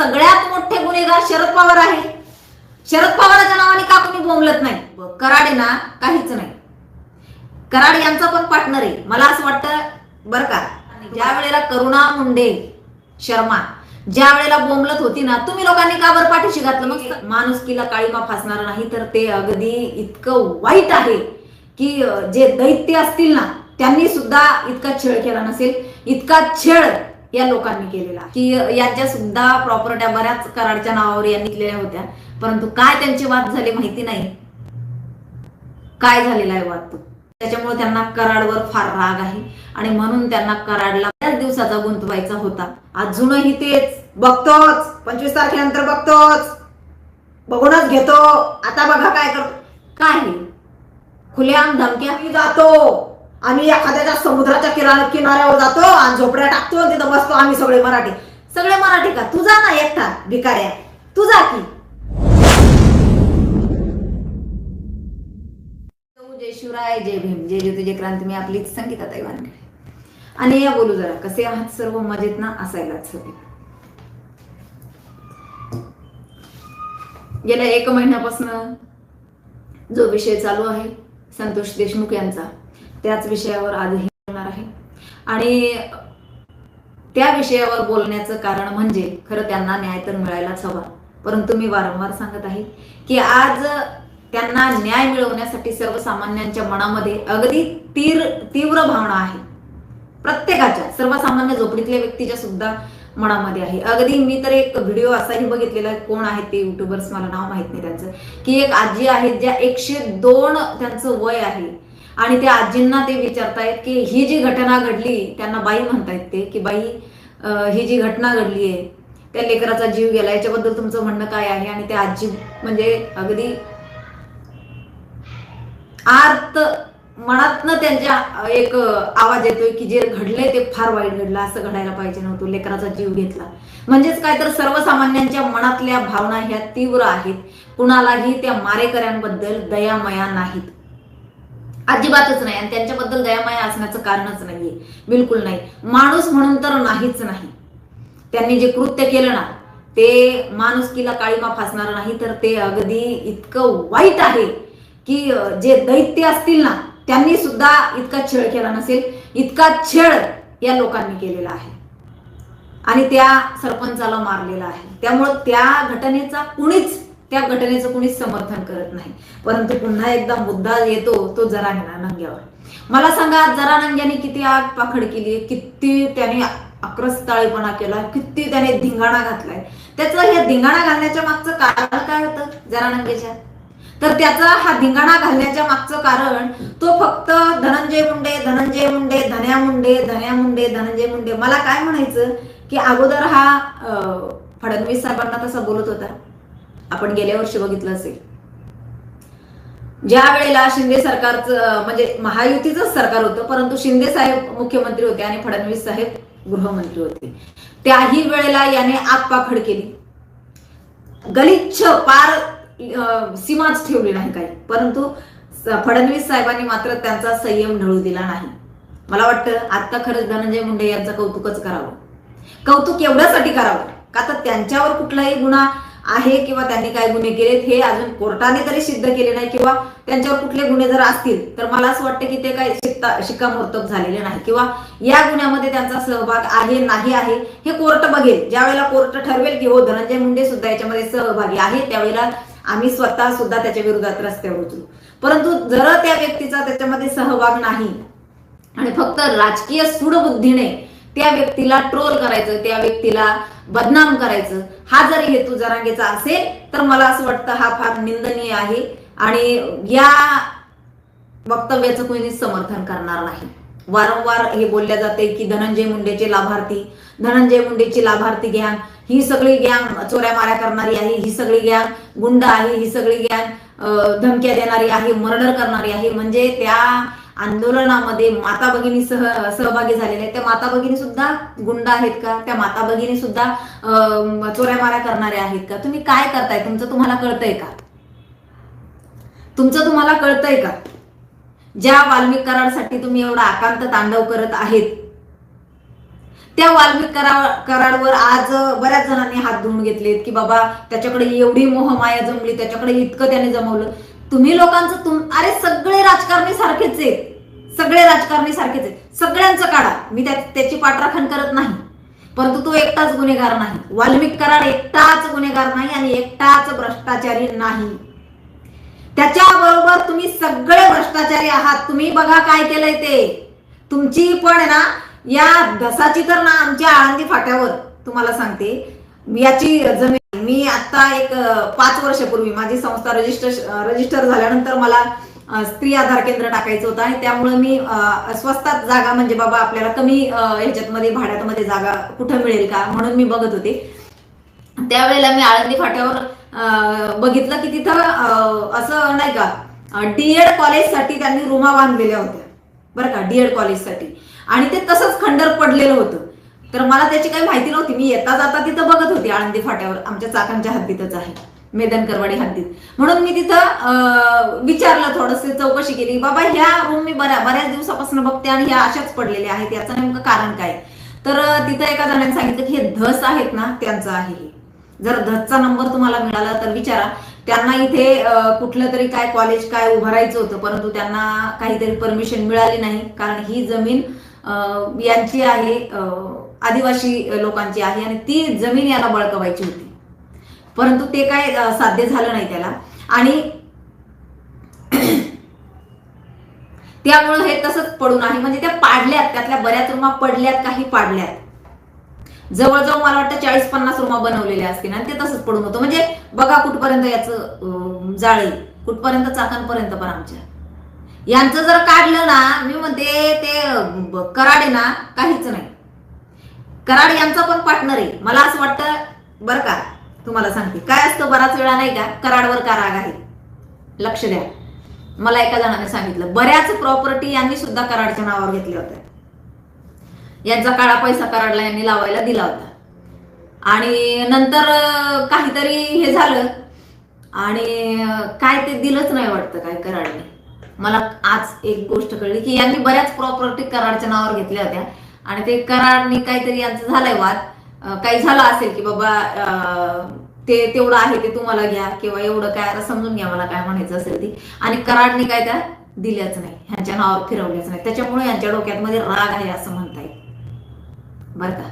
सगळ्यात मोठे गुन्हेगार शरद पवार आहे. शरद पवाराच्या नावाने का कोणी बोंबलत नाही? कराडे ना काहीच नाही. कराड यांचा पण पार्टनर आहे. मला असं वाटतं बरं का ज्या वेळेला करुणा मुंडे शर्मा ज्या वेळेला बोंबलत होती ना तुम्ही लोकांनी का बरं पाठीशी घातलं? मग माणुसकीला काळीमा फासणार नाही तर ते अगदी इतकं वाईट आहे की जे दैत्य असतील ना त्यांनी सुद्धा इतका छळ केला नसेल. इतका छळ या लोकांनी केलेला. की यांच्या सुद्धा प्रॉपर्ट्या बऱ्याच कराडच्या नावावर यांनी केलेल्या होत्या. परंतु काय त्यांचे वाद झाले माहिती नाही. काय झालेला आहे वाद तो? त्याच्यामुळे त्यांना कराडवर फार राग आहे. आणि म्हणून त्यांना कराडला बऱ्याच दिवसाचा गुंतवायचा होता. अजूनही तेच. बघतोच. पंचवीस तारखेनंतर बघतोच. बघूनच घेतो. आता बघा काय करतो. काय खुलेआम धमक्या जातो. आम्ही एखाद्याच्या समुद्राच्या किरा किनाऱ्यावर जातो आणि झोपड्या टाकतो तिथं बसतो आम्ही सगळे मराठी. सगळे मराठी का? तू जा ना एकटा भिकाऱ्या. तू जा की जय शिवराय जय भीम जय ज्योती जय क्रांती. मी आपली संगीताताई वानखेडे आणि या बोलू जरा कसे आहात सर्व मजेत ना? असायलाच हवे गेल्या एक महिन्यापासून जो विषय चालू आहे संतोष देशमुख यांचा. त्याच विषयावर आजही बोलणार आहे. आणि त्या विषयावर बोलण्याचं कारण म्हणजे खरं त्यांना न्याय तर मिळायलाच हवा. परंतु मी वारंवार सांगत आहे की आज त्यांना न्याय मिळवण्यासाठी सर्वसामान्यांच्या मनामध्ये अगदी तीर तीव्र भावना आहे. प्रत्येकाच्या सर्वसामान्य झोपडीतल्या व्यक्तीच्या सुद्धा मनामध्ये आहे. अगदी मी तर एक व्हिडिओ असाही बघितलेला आहे कोण आहेत ते युट्यूबर्स मला नाव माहीत नाही त्यांचं की एक आजी आहेत ज्या एकशे दोन त्यांचं वय आहे. आणि त्या आजींना ते विचारतायत की ही जी घटना घडली त्यांना बाई म्हणतायत ते की बाई ही जी घटना घडली आहे त्या लेकराचा जीव गेला याच्याबद्दल तुमचं म्हणणं काय आहे? आणि त्या आजी म्हणजे अगदी आर्त मनातनं त्यांच्या एक आवाज येतोय की जे घडले ते फार वाईट घडलं असं घडायला पाहिजे नव्हतं लेकराचा जीव घेतला. म्हणजेच काय तर सर्वसामान्यांच्या मनातल्या भावना ह्या तीव्र आहेत. कुणालाही त्या मारेकऱ्यांबद्दल दयामया नाहीत. अजिबातच नाही. आणि त्यांच्याबद्दल दयामाया असण्याचं कारणच नाहीये. बिलकुल नाही. माणूस म्हणून तर नाहीच नाही. त्यांनी जे कृत्य केलं ना ते माणुसकीला काळीमा फासणार नाही तर ते अगदी इतकं वाईट आहे की जे दैत्य असतील ना त्यांनी सुद्धा इतका छळ केला नसेल इतका छळ या लोकांनी केलेला आहे. आणि त्या सरपंचाला मारलेला आहे. त्यामुळं त्या घटनेचा कुणीच त्या घटनेचं कुणीच समर्थन करत नाही. परंतु पुन्हा एकदा मुद्दा येतो तो जरा नंग्यावर मला सांगा जरा नंग्याने किती आग पाखड केली किती त्याने आक्रस्ताळेपणा केला किती त्याने धिंगाणा घातलाय? त्याचं हे धिंगाणा घालण्याच्या मागचं कारण काय होतं जरा नंगेच्या तर त्याचा हा धिंगाणा घालण्याच्या मागचं कारण तो फक्त धनंजय मुंडे धनंजय मुंडे धन्या मुंडे धन्या मुंडे धनंजय मुंडे. मला काय म्हणायचं की अगोदर हा फडणवीस साहेबांना तसा बोलत होता. आपण गेल्या वर्षी बघितलं असेल. ज्या वेळेला शिंदे सरकारचं म्हणजे महायुतीचंच सरकार होतं परंतु शिंदे साहेब मुख्यमंत्री होते आणि फडणवीस साहेब गृहमंत्री होते. त्याही वेळेला याने आगपाखड केली. गलिच्छ पार सीमाच ठेवली नाही काही. परंतु फडणवीस साहेबांनी मात्र त्यांचा संयम ढळू दिला नाही. मला वाटतं आता खरंच धनंजय मुंडे यांचं कौतुकच करावं. कौतुक एवढ्यासाठी करावं का तर त्यांच्यावर कुठलाही गुन्हा आहे किंवा त्यांनी काय गुन्हे केलेत हे अजून कोर्टाने तरी सिद्ध केले नाही किंवा त्यांच्यावर कुठले गुन्हे जर असतील तर मला असं वाटतं की ते काही शिक्ता शिक्कामोर्तब झालेले नाही किंवा या गुन्ह्यामध्ये त्यांचा सहभाग आहे नाही आहे हे कोर्ट बघेल. ज्या वेळेला कोर्ट ठरवेल की हो धनंजय मुंडे सुद्धा याच्यामध्ये सहभागी आहे त्यावेळेला आम्ही स्वतः सुद्धा त्याच्या विरोधात रस्त्यावर उतरू. परंतु जर त्या व्यक्तीचा त्याच्यामध्ये सहभाग नाही आणि फक्त राजकीय सूडबुद्धीने त्या व्यक्तीला ट्रोल करायचं त्या व्यक्तीला बदनाम करायचं. हा जर हेतू जरांगेचा असेल तर मला असं वाटतं हा फार निंदनीय आहे आणि या वक्तव्याचं कोणी समर्थन करणार नाही. वारंवार हे बोलले जाते की धनंजय मुंडेचे लाभार्थी धनंजय मुंडेची लाभार्थी गँग ही सगळी गँग चोऱ्या माऱ्या करणारी आहे ही सगळी गँग गुंड आहे ही सगळी गँग धमक्या देणारी आहे मर्डर करणारी आहे. म्हणजे त्या आंदोलनामध्ये माता भगिनी सह सहभागी झालेल्या आहेत. त्या माता भगिनी सुद्धा गुंड आहेत का? त्या माता भगिनी सुद्धा चोऱ्या माऱ्या करणाऱ्या आहेत का? तुम्ही काय करताय? तुमचं तुम्हाला कळतंय का? तुमचं तुम्हाला कळतंय का? ज्या वाल्मिक करारासाठी तुम्ही एवढा आकांत तांडव करत आहेत त्या वाल्मिक करा कराडवर आज बऱ्याच जणांनी हात धुवून घेतलेत की बाबा त्याच्याकडे एवढी मोहमाया जमली त्याच्याकडे इतकं त्याने जमवलं. तुम्ही लोकांचं तुम अरे सगळे राजकारणी सारखेच आहेत. सगळे राजकारणी सारखेच आहेत. सगळ्यांचं काढा. मी त्याची पाठराखण करत नाही. परंतु तो एकटाच गुन्हेगार नाही. वाल्मिक कराड एकटाच गुन्हेगार नाही आणि एकटाच भ्रष्टाचारी नाही. त्याच्याबरोबर तुम्ही सगळे भ्रष्टाचारी आहात. तुम्ही बघा काय केलंय ते. तुमची पण आहे ना या धसाची तर ना आमच्या आळंदी फाट्यावर. तुम्हाला सांगते. याची जमीन मी आता एक पाच वर्षापूर्वी माझी संस्था रजिस्टर रजिस्टर झाल्यानंतर मला स्त्री आधार केंद्र टाकायचं होतं आणि त्यामुळे मी स्वस्तात जागा म्हणजे बाबा आपल्याला कमी ह्याच्यात मध्ये भाड्यात मध्ये जागा कुठं मिळेल का म्हणून मी बघत होते. त्यावेळेला मी आळंदी फाट्यावर बघितलं की तिथं असं नाही का डीएड कॉलेजसाठी त्यांनी रूमा बांधलेल्या होत्या. बरं का डीएड कॉलेजसाठी. आणि ते तसंच खंडर पडलेलं होतं. तर मला त्याची काही माहिती नव्हती. मी येता जाता तिथं बघत होती आळंदी फाट्यावर. आमच्या चाकांच्या हद्दीतच आहे. मेदनकरवाडी हद्दीत. म्हणून मी तिथं विचारलं थोडस चौकशी केली. बाबा ह्या रूम मी बऱ्या बऱ्याच दिवसापासून बघते आणि ह्या अशाच पडलेल्या आहेत. याचं नेमकं कारण काय? तर तिथं एका जणांनी सांगितलं की हे धस आहेत ना त्यांचं आहे जर धसचा नंबर तुम्हाला मिळाला तर विचारा. त्यांना इथे कुठलं तरी काय कॉलेज काय उभारायचं होतं परंतु त्यांना काहीतरी परमिशन मिळाली नाही. कारण ही जमीन यांची आहे आदिवासी लोकांची आहे आणि ती जमीन याला बळकवायची होती. परंतु ते काय साध्य झालं नाही त्याला. आणि त्यामुळं हे तसंच पडून आहे. म्हणजे त्या पाडल्यात त्यातल्या बऱ्याच रुमा पडल्यात काही पाडल्यात. जवळजवळ मला वाटतं चाळीस पन्नास रुमा बनवलेल्या असतील आणि ते तसंच पडून होतं. म्हणजे बघा कुठपर्यंत याचं जाळे कुठपर्यंत चाकांपर्यंत पण आमच्या. यांचं जर काढलं ना मी म्हणते ते कराडे ना काहीच नाही. कराड यांचा पण पार्टनर आहे. मला असं वाटतं बरं का तुम्हाला सांगते. काय असतं बराच वेळा नाही का कराडवर का राग आहे? लक्ष द्या. मला एका जणाने सांगितलं बऱ्याच प्रॉपर्टी यांनी सुद्धा कराडच्या नावावर घेतल्या होत्या. यांचा काळा पैसा कराडला यांनी लावायला दिला होता. आणि नंतर काहीतरी हे झालं. आणि काय ते दिलंच नाही वाटतं काय कराडने. मला आज एक गोष्ट कळली की यांनी बऱ्याच प्रॉपर्टी कराडच्या नावावर घेतल्या होत्या. आणि ते कराडने काहीतरी यांचं झालंय वाद. काही झालं असेल की बाबा ते तेवढं आहे ते तुम्हाला घ्या किंवा एवढं काय आता समजून घ्या मला काय म्हणायचं असेल ती. आणि कराडने काय त्या दिल्याच नाही ह्यांच्या नावावर फिरवल्याच नाही. त्याच्यामुळे यांच्या डोक्यात मध्ये राग आहे असं म्हणता येईल बरं का?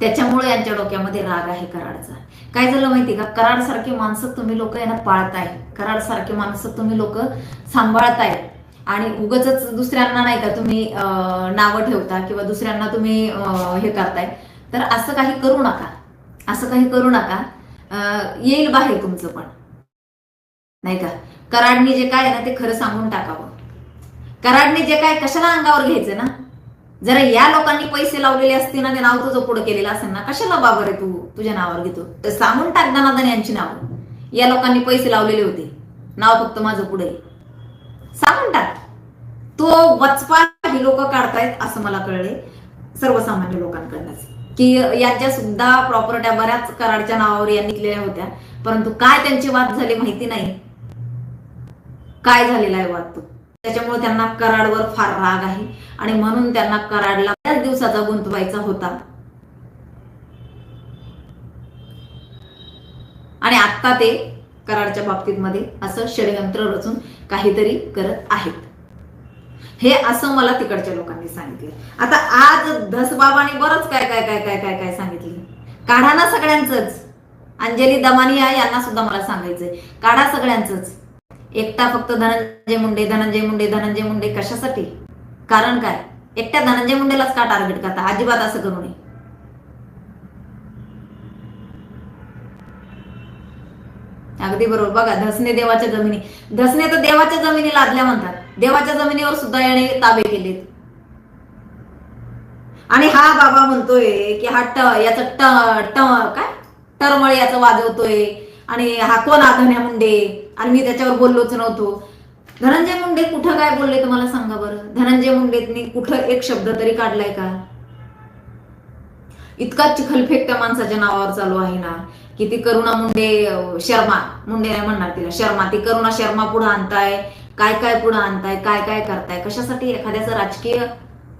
त्याच्यामुळे यांच्या डोक्यामध्ये राग आहे कराडचा काय झालं माहिती का? कराड सारखी माणसं तुम्ही लोक यांना पाळताय. कराड सारखी माणसं तुम्ही लोक सांभाळताय. आणि उगच दुसऱ्यांना नाही का तुम्ही नावं ठेवता किंवा दुसऱ्यांना तुम्ही हे करताय. तर असं काही करू नका. असं काही करू नका. येईल बाहेर तुमचं पण. नाही का? कराडने जे काय आहे ना ते खरं सांगून टाकावं. कराडने जे काय कशाला अंगावर घ्यायचं ना? जरा या लोकांनी पैसे लावलेले असते ना ते नाव तुझं पुढे केलेलं असेल ना कशाला बाबर आहे तू? तुझ्या नावावर घेतो. तर सांगून टाक दनादन यांची नाव. या लोकांनी पैसे लावलेले होते. नाव फक्त माझं पुढे आहे. तो वचपा ही लोक काढतायत असं मला कळले सर्वसामान्य लोकांकडनंच. की यांच्या सुद्धा प्रॉपर्ट्या बऱ्याच कराडच्या नावावर यांनी केलेल्या होत्या. परंतु काय त्यांचे वाद झाले माहिती नाही. काय झालेला आहे वाद तो? त्याच्यामुळे त्यांना कराडवर फार राग आहे. आणि म्हणून त्यांना कराडला त्याच दिवसाचा गुंतवायचा होता. आणि आता ते कराडच्या बाबतीत मध्ये असं षडयंत्र रचून काहीतरी करत आहेत. हे असं मला तिकडच्या लोकांनी सांगितलं. आता आज धसबाबाने बरंच काय काय काय काय काय काय सांगितले. काढा ना सगळ्यांचंच. अंजली दमानिया यांना सुद्धा मला सांगायचंय. काढा सगळ्यांचंच. एकटा फक्त धनंजय मुंडे धनंजय मुंडे धनंजय मुंडे कशासाठी? कारण काय? एकट्या धनंजय मुंडेलाच का टार्गेट करता? अजिबात असं करू नये. अगदी बरोबर. बघा धसने देवाच्या जमिनी. धसने तर देवाच्या जमिनी लादल्या म्हणतात. देवाच्या जमिनीवर सुद्धा याने ताबे केलेत. आणि हा बाबा म्हणतोय की हा ट याचं ट ट काय? टरमळ याचं वाजवतोय. आणि हा कोण आधन्या मुंडे? आणि मी त्याच्यावर बोललोच नव्हतो. धनंजय मुंडे कुठं काय बोलले तुम्हाला सांगा बरं? धनंजय मुंडेनी कुठं एक शब्द तरी काढलाय का? इतका चिखलफेक त्या माणसाच्या नावावर चालू आहे ना की ती करुणा मुंडे शर्मा मुंडे नाही म्हणणार तिला शर्मा ती करुणा शर्मा पुढे आणताय काय काय पुढे आणताय काय काय करताय कशासाठी एखाद्याचं राजकीय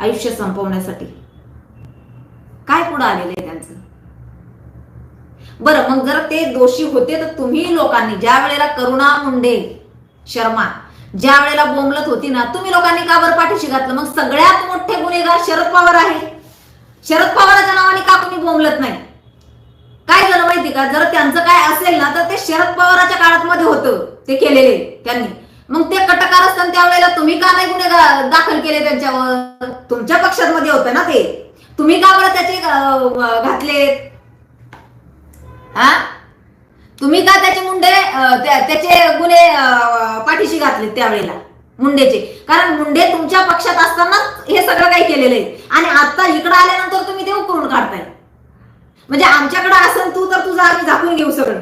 आयुष्य संपवण्यासाठी? काय पुढं आलेलं आहे त्यांचं? बरं मग जर ते दोषी होते तर तुम्ही लोकांनी ज्या वेळेला करुणा मुंडे शर्मा ज्या वेळेला बोंबलत होती ना तुम्ही लोकांनी का बरं पाठीशी घातलं? मग सगळ्यात मोठे गुन्हेगार शरद पवार आहे. शरद पवाराच्या नावाने का कोणी बोंबलत नाही? काय झालं माहिती का? जर त्यांचं काय असेल ना तर ते शरद पवाराच्या काळात मध्ये होतं. ते केलेले त्यांनी. मग ते कटकार असताना त्यावेळेला तुम्ही का नाही गुन्हे दाखल केले त्यांच्यावर? तुमच्या पक्षात मध्ये होतं ना ते. तुम्ही का बरं त्याचे घातले घातलेत? हा? तुम्ही का त्याचे मुंडे त्याचे गुन्हे पाठीशी घातले त्यावेळेला? मुंडेचे. कारण मुंडे तुमच्या पक्षात असताना हे सगळं काही केलेलं आहे. आणि आता इकडं आल्यानंतर तुम्ही ते उकरून काढताय. म्हणजे आमच्याकडे असेल तू तर तुझं आम्ही झाकून घेऊ सगळं.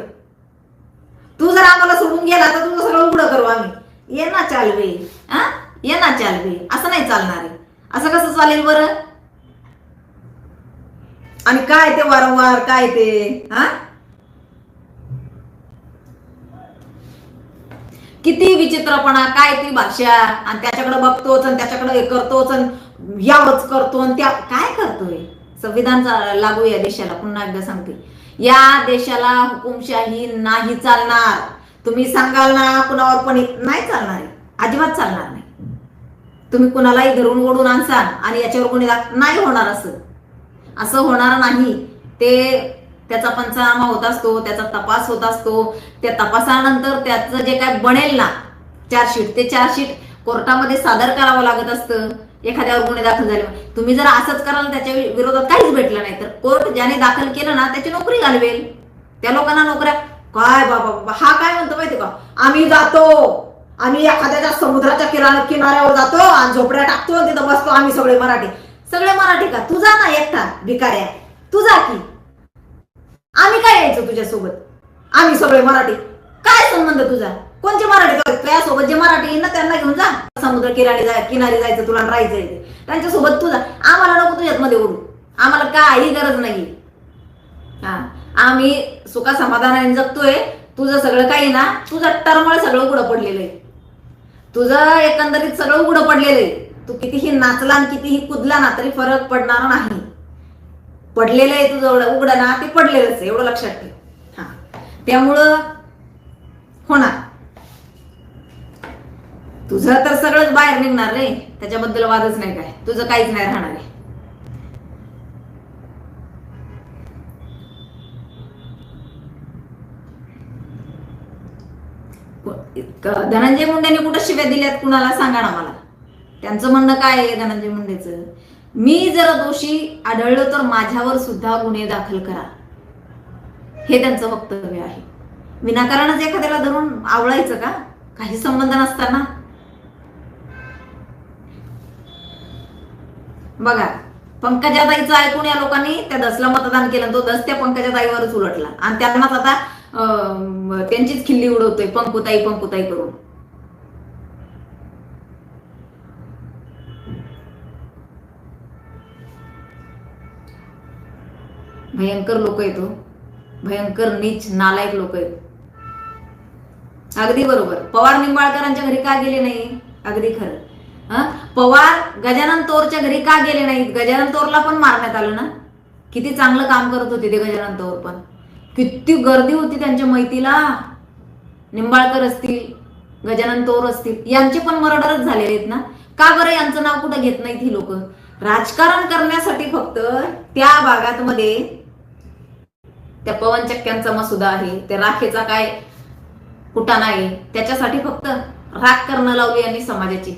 तू जर आम्हाला सोडून गेला तर तुझं सगळं उघडं करू आम्ही. ये ना चालवे हा? ये ना चालवे असं नाही चालणार आहे. असं कसं चालेल बरं? आणि काय ते वारंवार काय ते? हा? किती विचित्रपणा काय ती भाषा आणि त्याच्याकडे बघतोच आणि त्याच्याकडे हे करतोच आणि यावच करतो आणि त्या काय करतोय? संविधान चा- लागू या देशाला पुन्हा एकदा सांगते. या देशाला हुकुमशाही नाही चालणार. तुम्ही सांगाल ना कुणावर पण एक- नाही चालणार. आहे अजिबात चालणार नाही. तुम्ही कुणालाही धरून ओढून आणसाल आणि याच्यावर कोणी नाही होणार असं. असं होणार नाही. ते त्याचा पंचनामा होत असतो त्याचा तपास होत असतो. त्या तपासानंतर त्याचं जे काय बनेल ना चार्जशीट ते चार्जशीट कोर्टामध्ये सादर करावं लागत असतं. एखाद्यावर गुन्हे दाखल झाले. तुम्ही जर असंच कराल त्याच्या विरोधात काहीच भेटलं नाही. तर कोर्ट ज्याने दाखल केलं ना त्याची नोकरी घालवेल. त्या लोकांना नोकऱ्या. काय बाबा बाबा हा काय म्हणतो माहिती का? आम्ही जातो. आम्ही एखाद्याच्या समुद्राच्या किनाऱ्या किनाऱ्यावर जातो आणि झोपड्या टाकतो तिथं बसतो आम्ही सगळे मराठी. सगळे मराठी का? तुझा ना एकटा भिकाऱ्या. तुझा की. आम्ही काय यायचं तुझ्यासोबत? आम्ही सगळे मराठी. काय संबंध तुझा? कोणचे मराठी तुझ्यासोबत जे मराठी येईल ना त्यांना घेऊन जा. समुद्र किनारी जाय किनारी जायचं तुला राहायचं ते. त्यांच्यासोबत तुझा आम्हाला नको तुझ्यात मध्ये ओढू. आम्हाला काही गरज नाही हा. आम्ही सुखा समाधानाने जगतोय. तुझं सगळं काही ना तुझं टर्मळ सगळं उघडं पडलेलं आहे. तुझं एकंदरीत सगळं उघडं पडलेलं आहे. तू कितीही नाचला आणि कितीही कुदला ना तरी फरक पडणार नाही. पडलेलं आहे तुझं एवढं. ना ते पडलेलंच आहे. एवढं लक्षात ठेव. हा. त्यामुळं होणार. तुझं तर सगळंच बाहेर निघणार रे. त्याच्याबद्दल वादच नाही काय. तुझं काहीच नाही राहणार आहे. धनंजय मुंडेने कुठं शिव्या दिल्यात कुणाला? सांगा ना मला. त्यांचं म्हणणं काय आहे धनंजय मुंडेचं? मी जर दोषी आढळलो तर माझ्यावर सुद्धा गुन्हे दाखल करा. हे त्यांचं वक्तव्य आहे. विनाकारणच एखाद्याला धरून आवडायचं का? काही संबंध नसताना. बघा पंकजाताईचं ऐकून या लोकांनी त्या दसला मतदान केलं. तो दस त्या पंकजाताईवरच उलटला. आणि त्यांनाच आता त्यांचीच खिल्ली उडवतोय पंकुताई पंकुताई करून. भयंकर लोक येतो. भयंकर नीच नालायक लोक आहेत अगदी बरोबर. पवार निंबाळकरांच्या घरी का गेले नाही? अगदी खरं. हा? पवार गजानन तोरच्या घरी का गेले नाहीत? गजानन तोरला पण मारण्यात आलं ना? किती चांगलं काम करत होते ते गजानन तोर पण. किती गर्दी होती त्यांच्या मैतीला. निंबाळकर असतील गजानन तोर असतील यांचे पण मर्डरच झालेले आहेत ना? का बरं यांचं नाव कुठं घेत नाहीत ही लोक? राजकारण करण्यासाठी फक्त त्या भागात मध्ये त्या पवन चक्क्यांचा मसुदा आहे त्या राखेचा काय कुटाणा आहे त्याच्यासाठी फक्त राख करणं लावली यांनी समाजाची.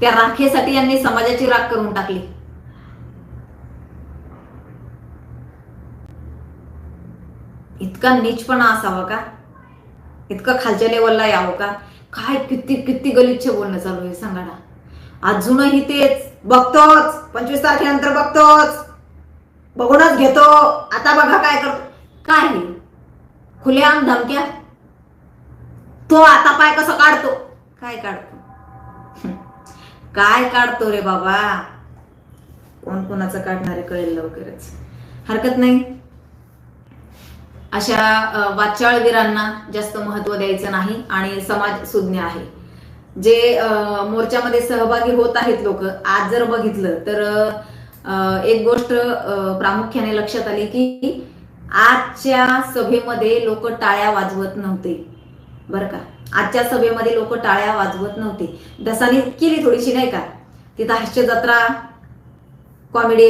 त्या राखेसाठी यांनी समाजाची राख करून टाकली. इतका नीचपणा असावा का? इतकं खालच्या लेवलला यावं का? काय किती किती गलिच्छ बोलणं चालू आहे सांगा ना. अजूनही तेच बघतोच पंचवीस तारखेनंतर बघतोच. बघूनच घेतो. आता बघा काय करतो. काय नाही. खुलेआम धमक्या. तो आता पाय कसं काढतो? काय काढतो? काय काढतो रे बाबा? कोण कोणाचं काढणार कळेल लवकरच. हरकत नाही. अशा वाचाळवीरांना जास्त महत्त्व द्यायचं नाही आणि समाज सुज्ञ आहे. जे मोर्चामध्ये सहभागी होत आहेत लोक आज जर बघितलं तर एक गोष्ट प्रामुख्याने लक्षात आली की आजच्या सभेमध्ये लोक टाळ्या वाजवत नव्हते. बरं का? आजच्या सभेमध्ये लोक टाळ्या वाजवत नव्हते. दसानी केली थोडीशी नाही का? तिथं हास्य जत्रा कॉमेडी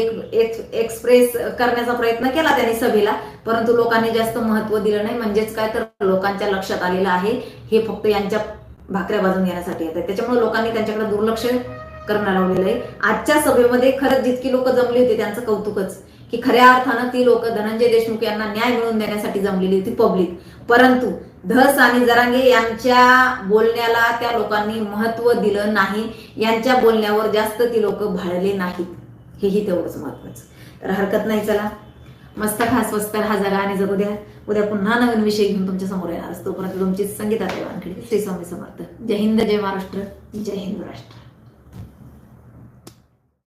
एक्सप्रेस करण्याचा प्रयत्न केला त्यांनी सभेला परंतु लोकांनी जास्त महत्त्व दिलं नाही. म्हणजेच काय तर लोकांच्या लक्षात आलेलं आहे हे फक्त यांच्या भाकऱ्या बाजून घेण्यासाठी येतात. त्याच्यामुळे लोकांनी त्यांच्याकडे दुर्लक्ष करणं लावलेलं आहे. आजच्या सभेमध्ये खरंच जितकी लोक जमली होती त्यांचं कौतुकच. की खऱ्या अर्थानं ती लोक धनंजय देशमुख यांना न्याय मिळवून देण्यासाठी जमलेली होती पब्लिक परंतु धस आणि जरांगे यांच्या बोलण्याला त्या लोकांनी महत्त्व दिलं नाही. यांच्या बोलण्यावर जास्त ती लोक भाळले नाहीत. हेही तेवढंच महत्वाचं तर हरकत नाही चला. मस्त खा स्वस्त हा जगा आणि जगू द्या. उद्या पुन्हा नवीन विषय घेऊन तुमच्यासमोर येणार असतो. परंतु तुमची संगीता वानखडे. श्री स्वामी समर्थ. जय हिंद जय महाराष्ट्र. जय हिंद राष्ट्र